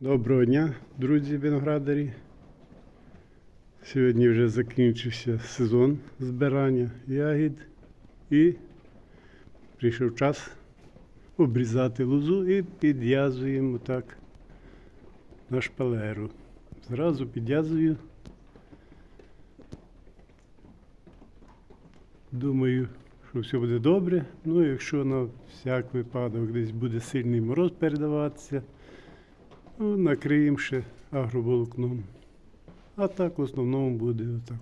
Доброго дня, друзі виноградарі. Сьогодні вже закінчився сезон збирання ягід і прийшов час обрізати лозу і підв'язуємо так на шпалеру. Зразу підв'язую. Думаю, що все буде добре. Ну, якщо на всяк випадок десь буде сильний мороз передаватися, накриємо ще агроволокном. А так в основному буде отак.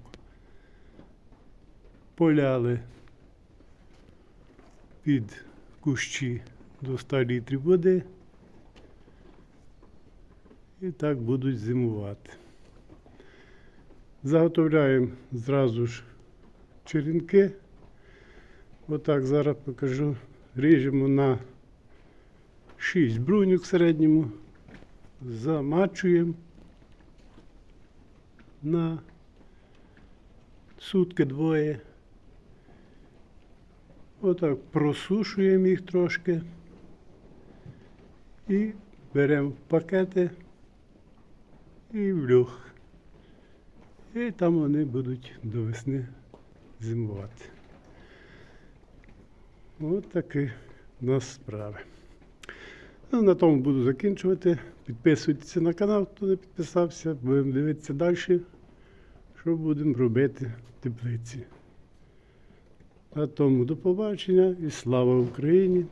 Поляли під кущі до 100 літрів води. І так будуть зимувати. Заготовляємо зразу ж черенки. Отак зараз покажу. Ріжемо на 6 бруньок в середньому, замачуємо на сутки двоє. Отак просушуємо їх трошки і беремо пакети і в льох. І там вони будуть до весни зимувати. От такі у нас справи. Ну, на тому буду закінчувати. Підписуйтесь на канал, хто не підписався. Будемо дивитися далі, що будемо робити в теплиці. На тому до побачення і слава Україні!